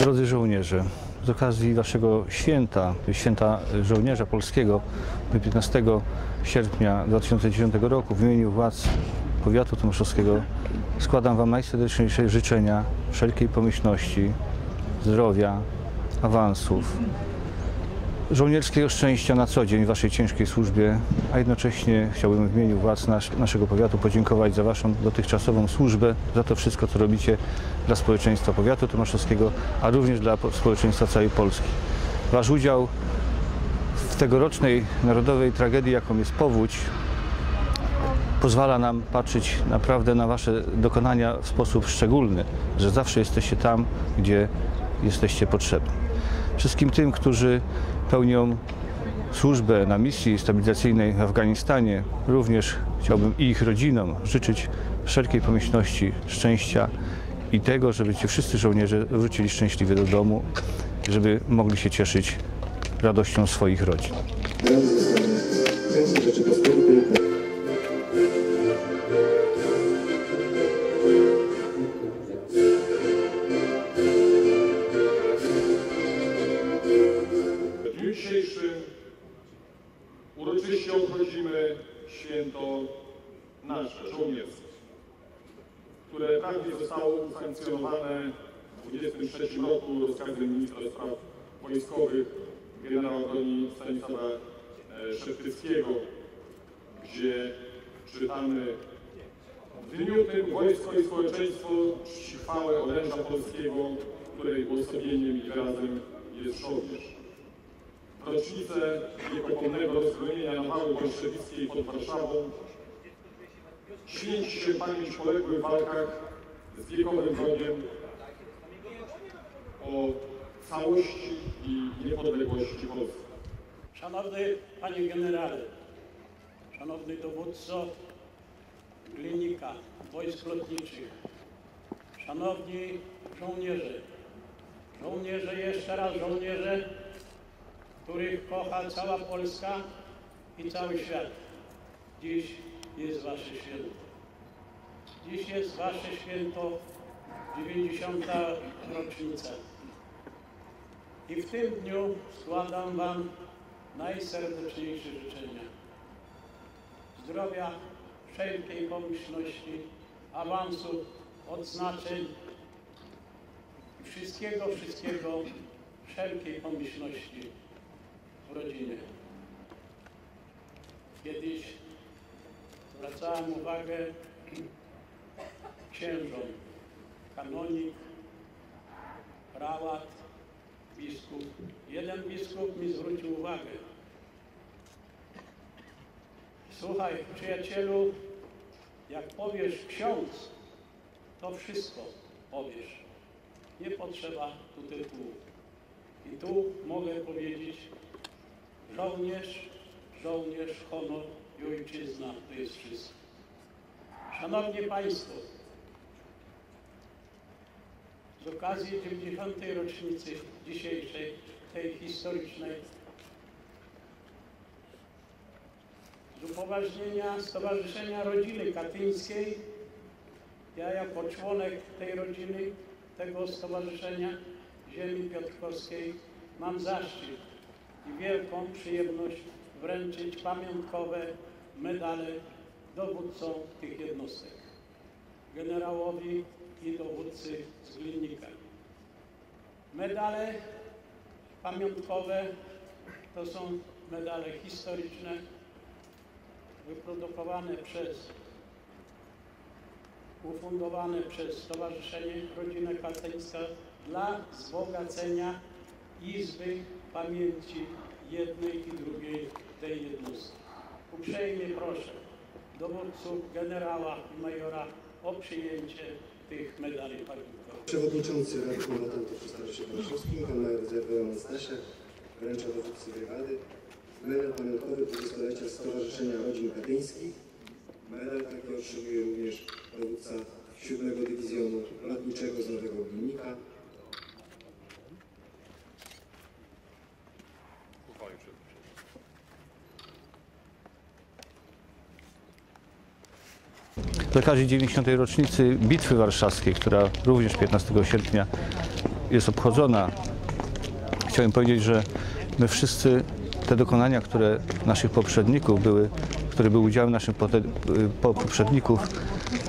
Drodzy żołnierze, z okazji Waszego święta, święta żołnierza polskiego, 15 sierpnia 2010 roku w imieniu władz powiatu tomaszowskiego składam Wam najserdeczniejsze życzenia wszelkiej pomyślności, zdrowia, awansów, żołnierskiego szczęścia na co dzień w Waszej ciężkiej służbie, a jednocześnie chciałbym w imieniu władz nas, naszego powiatu podziękować za Waszą dotychczasową służbę, za to wszystko, co robicie dla społeczeństwa powiatu tomaszowskiego, a również dla po- społeczeństwa całej Polski. Wasz udział w tegorocznej narodowej tragedii, jaką jest powódź, pozwala nam patrzeć naprawdę na Wasze dokonania w sposób szczególny, że zawsze jesteście tam, gdzie jesteście potrzebni. Wszystkim tym, którzy pełnią służbę na misji stabilizacyjnej w Afganistanie, również chciałbym i ich rodzinom życzyć wszelkiej pomyślności, szczęścia i tego, żeby ci wszyscy żołnierze wrócili szczęśliwie do domu, żeby mogli się cieszyć radością swoich rodzin. Święto nasze, żołnierskie, które prawie zostało usankcjonowane w 23 roku rozkazem ministra spraw wojskowych generała broni Stanisława e, Szeptyckiego, gdzie czytamy w dniu tym wojsko i społeczeństwo czci chwałę oręża polskiego, której uosobieniem i wyrazem jest żołnierz. Rocznicę wiekopomnego rozbrojenia nawały bolszewickiej pod Warszawą święci się pamięć poległych w walkach z wiekowym wrogiem o całości i niepodległości Polski. Szanowny Panie Generale, Szanowny Dowódco Klinika Wojsk Lotniczych, Szanowni Żołnierze, żołnierze, jeszcze raz żołnierze, których kocha cała Polska i cały świat. Dziś jest Wasze święto. Dziś jest Wasze święto, 90. rocznica. I w tym dniu składam Wam najserdeczniejsze życzenia. Zdrowia, wszelkiej pomyślności, awansu, odznaczeń wszystkiego, wszystkiego, wszelkiej pomyślności rodzinie. Kiedyś zwracałem uwagę księżom, kanonik, prałat, biskup. Jeden biskup mi zwrócił uwagę. Słuchaj, przyjacielu, jak powiesz ksiądz, to wszystko powiesz. Nie potrzeba tu tytułu. I tu mogę powiedzieć, żołnierz, żołnierz, honor i ojczyzna to jest wszystko. Szanowni Państwo, z okazji 90. rocznicy dzisiejszej, tej historycznej, z upoważnienia Stowarzyszenia Rodziny Katyńskiej, ja jako członek tej rodziny, tego stowarzyszenia Ziemi Piotrkowskiej mam zaszczyt i wielką przyjemność wręczyć pamiątkowe medale dowódcom tych jednostek generałowi i dowódcy z Glinnika. Medale pamiątkowe to są medale historyczne wyprodukowane przez ufundowane przez Stowarzyszenie Rodzina Katyńska dla wzbogacenia Izby Pamięci jednej i drugiej tej jednostki. Uprzejmie proszę dowódców, generała i majora o przyjęcie tych medali pamiątkowych. Przewodniczący Rady Kombatantów przy Staroście Warszawskim, pan major Roman Staszek, wręcza dowódcy brygady. Medal pamiątkowy 20-lecia Stowarzyszenia Rodzin Katyńskich. Medal taki otrzymuje również dowódca 7 Dywizjonu Lotniczego z Nowego Gminnika. już jest. Z okazji 90. rocznicy Bitwy Warszawskiej, która również 15 sierpnia jest obchodzona, chciałbym powiedzieć, że my wszyscy te dokonania, które naszych poprzedników były, które były udziałem naszych poprzedników,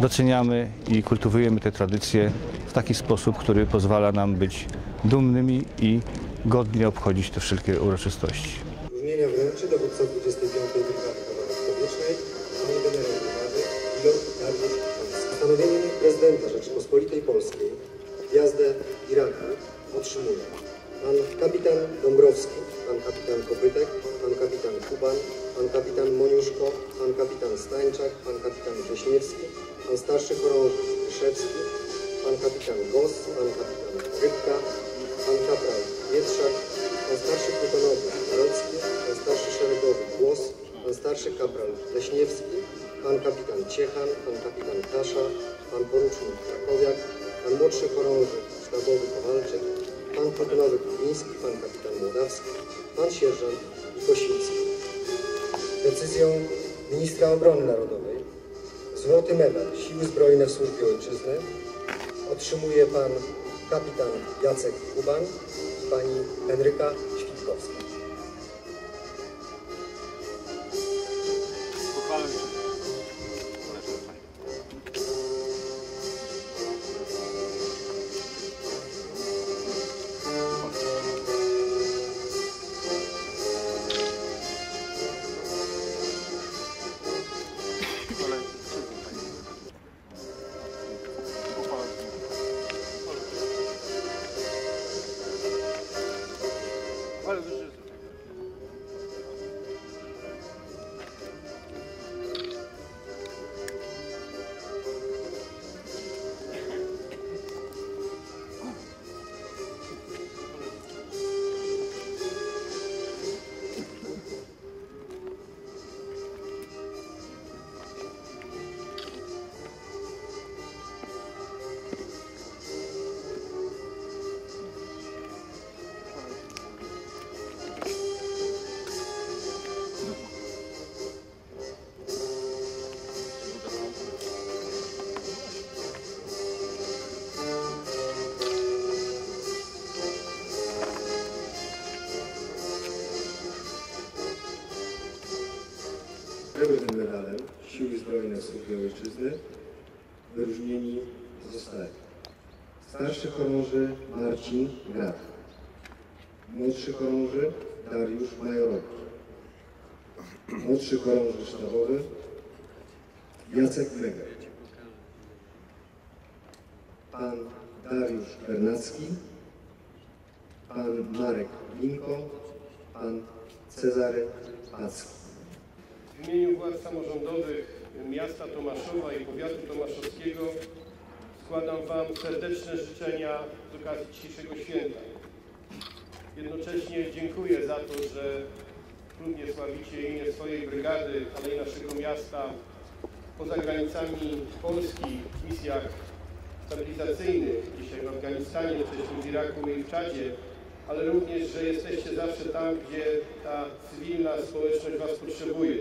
doceniamy i kultywujemy te tradycje w taki sposób, który pozwala nam być dumnymi i godnie obchodzić te wszelkie uroczystości. Wyróżnienia wręczy dowódca 25. Brygady Kawalerii Powietrznej, pan generał brygady pilot Dariusz prezydenta Rzeczypospolitej Polskiej gwiazdę Iraku otrzymuje pan kapitan Dąbrowski, pan kapitan Kopytek, pan kapitan Kuban, pan kapitan Moniuszko, pan kapitan Stańczak, pan kapitan Wrześniewski, pan starszy chorąży Ryszewski, pan kapitan Gos, pan kapitan Rybka, pan kapral Pietrzak, pan starszy plutonowy Jarocki, pan starszy szeregowy Głos, pan starszy kapral Leśniewski, pan kapitan Ciechan, pan kapitan Kasza, pan porucznik Krakowiak, pan młodszy chorąży sztabowy Kowalczyk, pan plutonowy Kubiński, pan kapitan Mołdawski, pan sierżant Kosiński. Decyzją ministra obrony narodowej złoty medal Siły Zbrojne w służbie ojczyzny otrzymuje pan kapitan Jacek Kuban paní Henrika Štíkovská. Srebrnym medalem Siły Zbrojne w służbie ojczyzny wyróżnieni zostali starszy chorąży Marcin Graf, młodszy chorąży Dariusz Majorowicz, młodszy chorąży sztabowy Jacek Weger, pan Dariusz Bernacki, pan Marek Linko, pan Cezary Packi. W imieniu władz samorządowych miasta Tomaszowa i powiatu tomaszowskiego składam Wam serdeczne życzenia z okazji dzisiejszego święta. Jednocześnie dziękuję za to, że trudnie sławicie imię swojej brygady, ale i naszego miasta poza granicami Polski w misjach stabilizacyjnych, dzisiaj w Afganistanie, wcześniej w Iraku i w Czadzie, ale również, że jesteście zawsze tam, gdzie ta cywilna społeczność Was potrzebuje.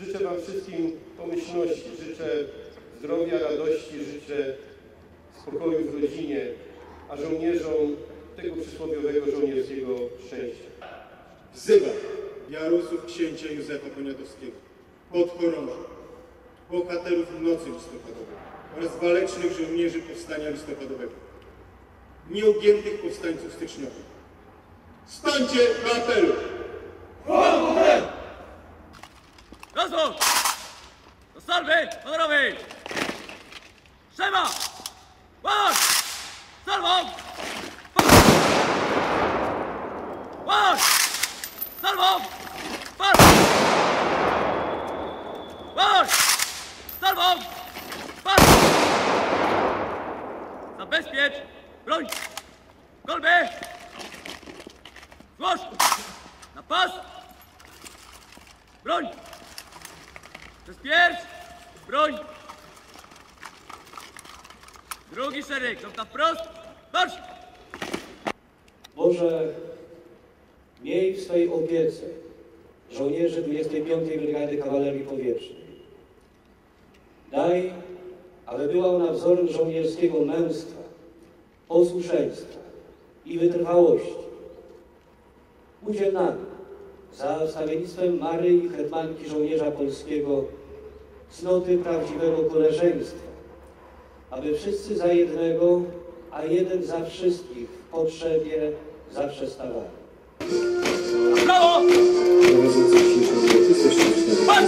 Życzę Wam wszystkim pomyślności, życzę zdrowia, radości, życzę spokoju w rodzinie, a żołnierzom tego przysłowiowego żołnierskiego szczęścia. Wzywam Jaruzów księcia Józefa Poniatowskiego, podchorążych, bohaterów nocy listopadowej oraz walecznych żołnierzy powstania listopadowego, nieugiętych powstańców styczniowych. Stańcie do apelu! Honorowej! Trzeba! Łódź! Salwą! Łódź! Salwą! Fal! Łódź! Salwą! Fal! Zabezpiecz! Broń! Kolby! Złoż! Na pas! Broń! Bezpiecz! Broń! Drugi szereg, tam wprost! Marsz! Boże, miej w swej opiece żołnierzy 25. Brygady Kawalerii Powietrznej. Daj aby była ona wzorem żołnierskiego męstwa, posłuszeństwa i wytrwałości. Budzie nami za wstawiennictwem Maryi Hetmanki Żołnierza Polskiego cnoty prawdziwego koleżeństwa, aby wszyscy za jednego, a jeden za wszystkich w potrzebie zawsze stawali. Brawo! Pan!